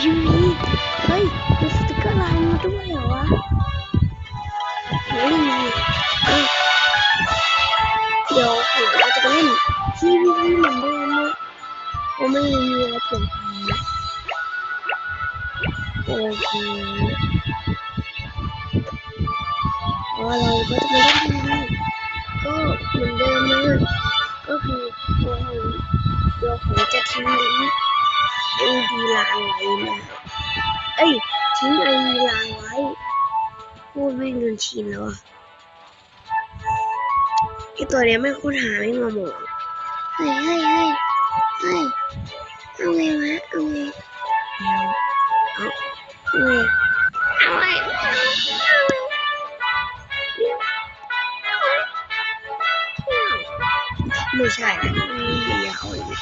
พีวีเฮ้ยมีสติกเกอร์ลน์มาด้วยเหรอวะเฮ้ยเดี๋ยวผมเราจะไปเล่นทีวีเหมือนเดิมนะผมไม่มีอะไรเปลี่ยนแปลงโอเคเพราเราก็จะไปเล่นทีวีก็เหมือนเดิมนะก็คือตัวผมตัวผมจะทิ้งลิงก์ ไอดีลางไว้นะเอ้ย ทิ้งไอดีลางไว้ พูดไม่เงินชินแล้วอะไอตัวเนี้ยไม่ค้นหาไม่มาหมองเฮ้ยเฮ้ยเฮ้ยเฮ้ยเอาไงวะเอาไงเอาเอาไงเอาไงไม่ใช่แล้วมันยาวเลยอื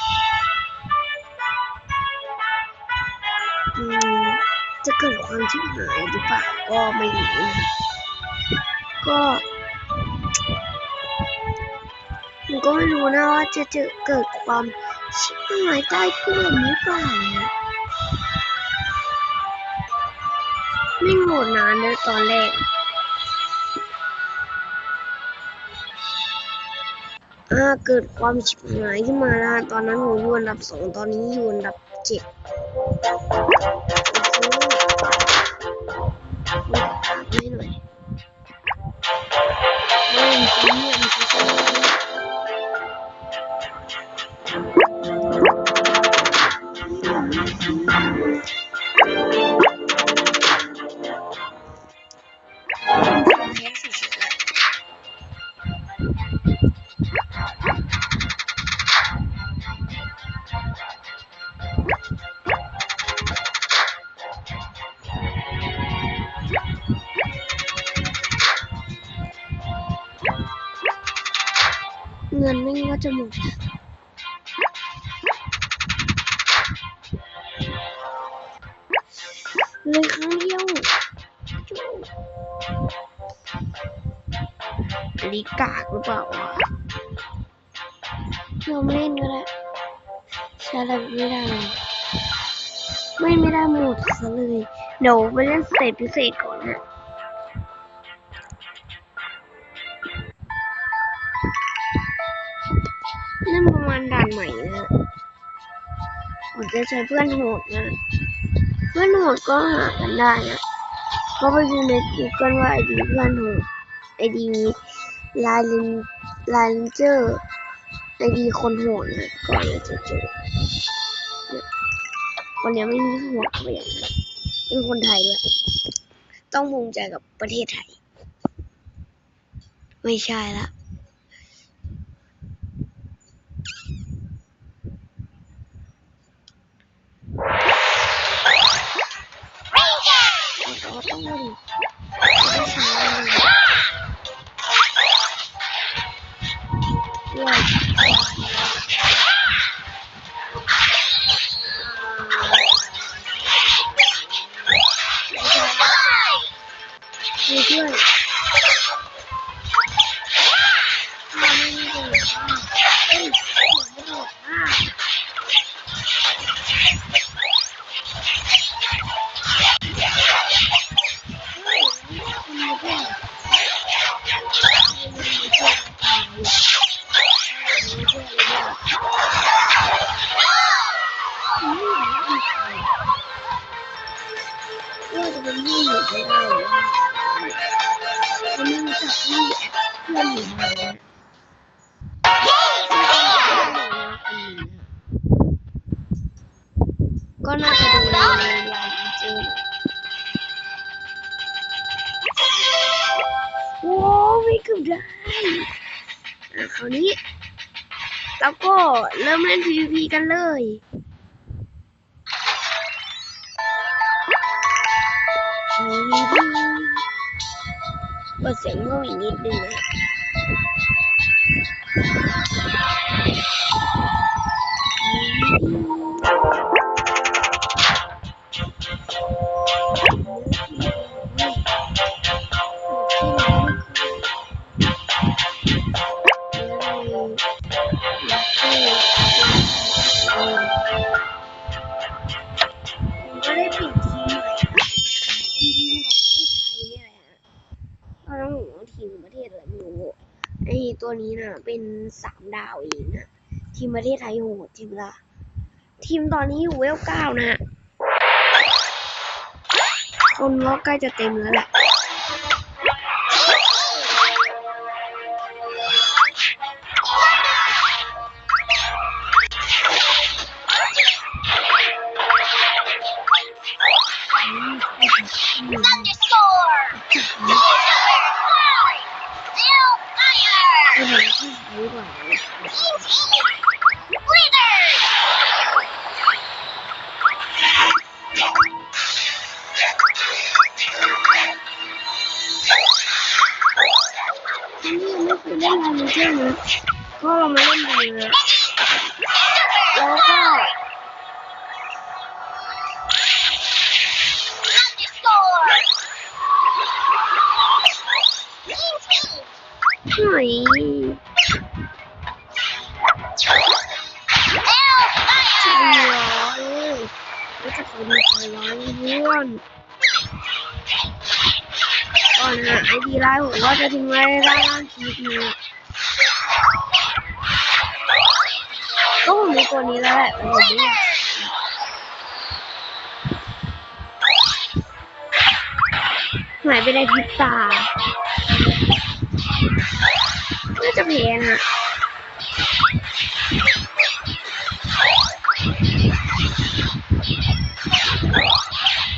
เกิดความชิบหายหรือเปล่าก็ไม่รู้ก็ผมก็ไม่รู้นะว่าจะเจอเกิดความชิบหายใต้เพื่อนหรือเปล่าไม่โหดนานเลยตอนแรกอ่าเกิดความชิบหายขึ้นมาแล้วตอนนั้นผมอยู่อันดับสองตอนนี้อยู่อันดับเจ็ด ไม่หน่อยไม่จริง เงินไม่ว่าจะหมดเลยครั้งเดียวอันนี้กากหรือเปล่าวะยอมเล่นก็ได้ใช้อะไรไม่ได้ ไม่ไม่ได้หมดซะเลย เดี๋ยวไปเล่นสเตจพิเศษก่อนนะ นั่นประมาณด่านใหม่นะผมจะใช้เพื่อนโหดนะ เพื่อนโหดก็หากันได้นะก็ไปดูใน Google ว่าไอดีเพื่อนโหดไอดีลายเลนลายเลนเจอร์ไอดีคนโหดนะก็จะเจอคนเนี้ยไม่มีโหดเปลี่ยนเป็นคนไทยด้วย ต้องภูมิใจกับประเทศไทย ไม่ใช่ละ เราต้องมาดิ ไก็น่าจะดูในไลน์เจอโอ้ไม่เกือบได้อะคราวนี้แล้วก็เริ่มเล่น PVP กันเลย PVP เปิดเสียงเพิ่มอีกนิดนึงนะ ตัวนี้นะเป็นสามดาวเองนะทีมประเทศไทยโหดจริงละทีมตอนนี้อยู่เวลเก้านะคนก็ใกล้จะเต็มแล้วแหละ เล่นลายมือเชื่อนก็เรามาเล่นดูนะแล้วก็หน่อยใจร้อนเลยแล้วจะขอดูใจร้อนเพื่อนก่อนหาไอดีไลน์ผมก็จะทิ้งไว้ด้านล่างคลิปนะ ก็ผมมีตัวนี้แล้วแหละแต่ผมไม่อยากหายไปในพริบตาน่าจะแพ้นะ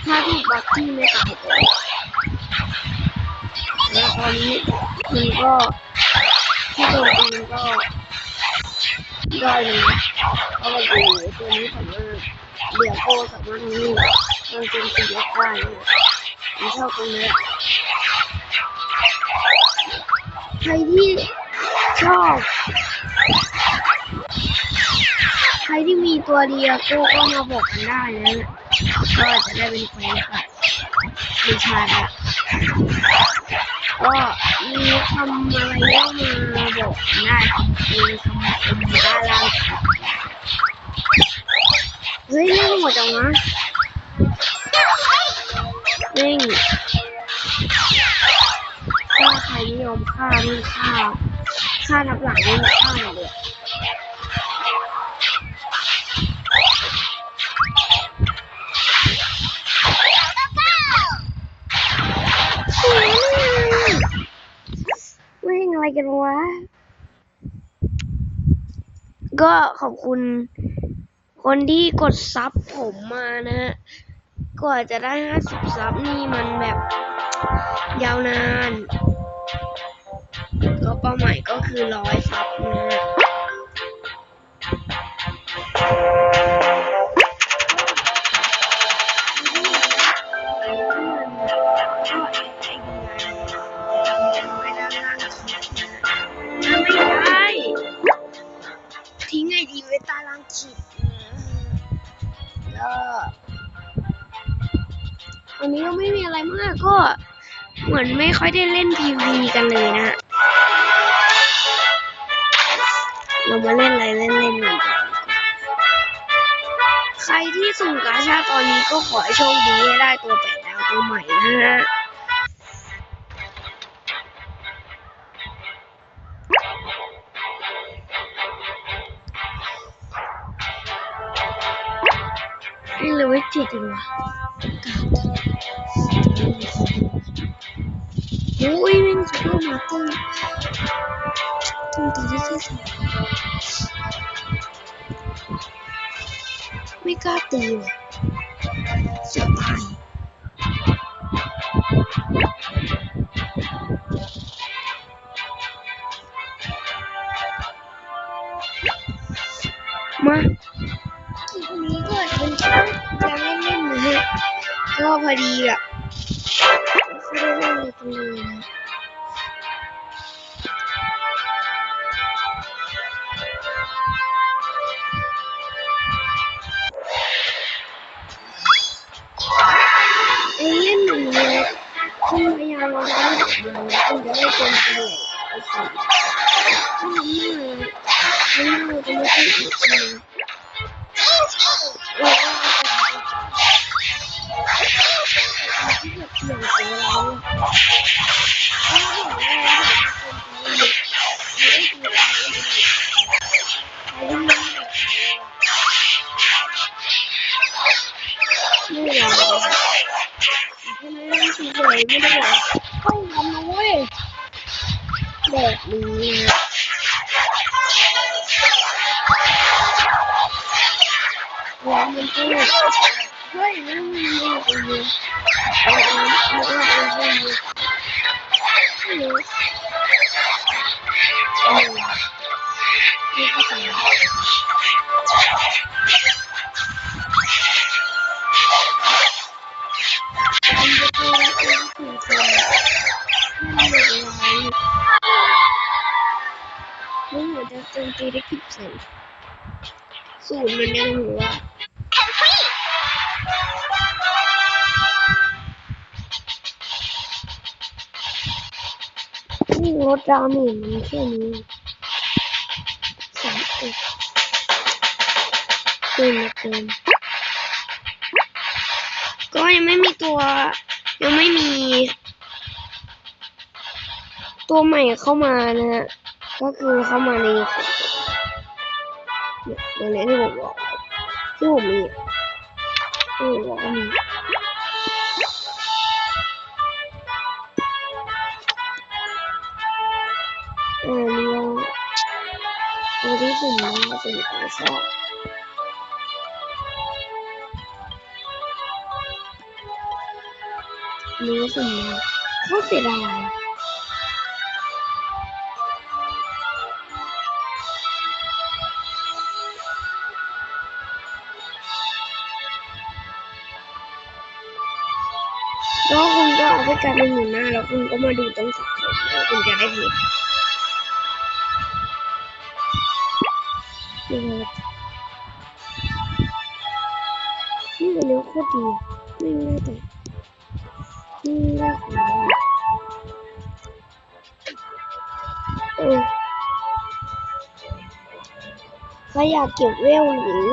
ถ้าถูกบัคกที่ไม่ตายแล้วตอนนี้มันก็ที่โดนตีมันก็ ได้เลยนะเพราะว่าดูตัวนี้สามารถเดี่ยวโก้สามารถทำให้มันเป็นตีล็อกได้นะผมชอบตรงนี้ใครที่ชอบใครที่มีตัวเดียวก็ก็มาบอกกันได้นะก็จะได้เป็นแฟนคลับดิฉันอะ ก็มีคำอะไรก็มาบอกกันได้มีคำคมด้านล่างเฮ้ยเล่นหมดจังวะเร่งฆ่าใครนิยมฆ่าไม่ฆ่าฆ่านับหลังไม่ฆ่าเลย กันวะ ก็ขอบคุณ คนที่กดซับผมมานะฮะกว่าจะได้ห้าสิบซับนี่มันแบบยาวนาน ก็เป้าหมายก็คือร้อยซับนะฮะ ม่มีอะไรมากก็เหมือนไม่ค่อยได้เล่นพีวีกันเลยนะ เรามาเล่นอะไรเล่นเล่นกันก่อนใครที่สุ่มกาชาตอนนี้ก็ขอให้โชคดีให้ได้ตัวแปดดาวตัวใหม่นะฮะนี่เลยเว้ยจิตจริงวะ หาตึ้งตึ้งตีได้ที่สุดไม่กล้าตีว่ะเสียตายมาคลิปนี้ก็เป็นช่างจะเล่นเล่นๆนะฮะก็พอดีแบบไม่ได้เล่นเลยตรงนี้นะ รที่ถูกต้องไม่เป็นไรไม่เหมือนจะโจมตีได้กี่เปอร์เซ็นต์ศูนย์มันยังหัว นี่รถดาเมจมันแค่นี้สามเอ็ดเกินเกินก็ยังไม่มีตัว ยังไม่มี ตัวใหม่เข้ามานะฮะ ก็คือเข้ามาในเนี่ยตัวนี้ที่ผมบอกที่ผมมีที่ผมบอกว่ามี ตัวที่สุ่มนะสุ่มตาชอบอันนี้ก็สุ่มนะโคตรเสียดายแล้วคุณก็เอาไปกลายเป็นหมูหน้าแล้วคุณก็มาดูตั้งสะสมแล้วคุณจะได้เห็น นี่เลยนี่เป็นเนื้อโคตรดีไม่ได้แต่นี่ได้ของดีเออใครอยากเก็บเวลหรือ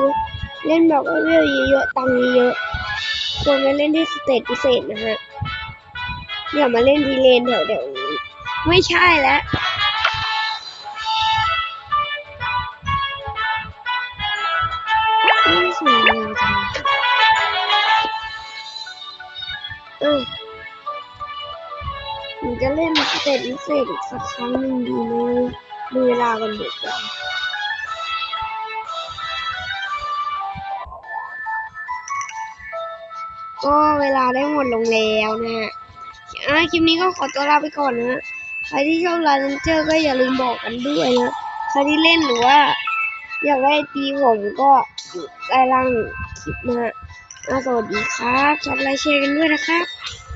เล่นแบบว่าเวลเยอะๆตังค์เยอะๆควรไปเล่นที่สเตจพิเศษนะฮะอย่ามาเล่นดีเลนแถวๆนี้ไม่ใช่แล้ว เล่นสเตจพิเศษอีกสักครั้งหนึ่งดีไหมดูเวลากันหมดแล้วก็เวลาได้หมดลงแล้วนะฮะคลิปนี้ก็ขอตัวลาไปก่อนนะ ใครที่ชอบลาเลนเจอร์ก็อย่าลืมบอกกันด้วยนะ ใครที่เล่นหรือว่า อยากได้ตีผมก็ใต้ล่างคลิปนะฮะอะสวัสดีครับชอบไลค์แชร์กันด้วยนะครับ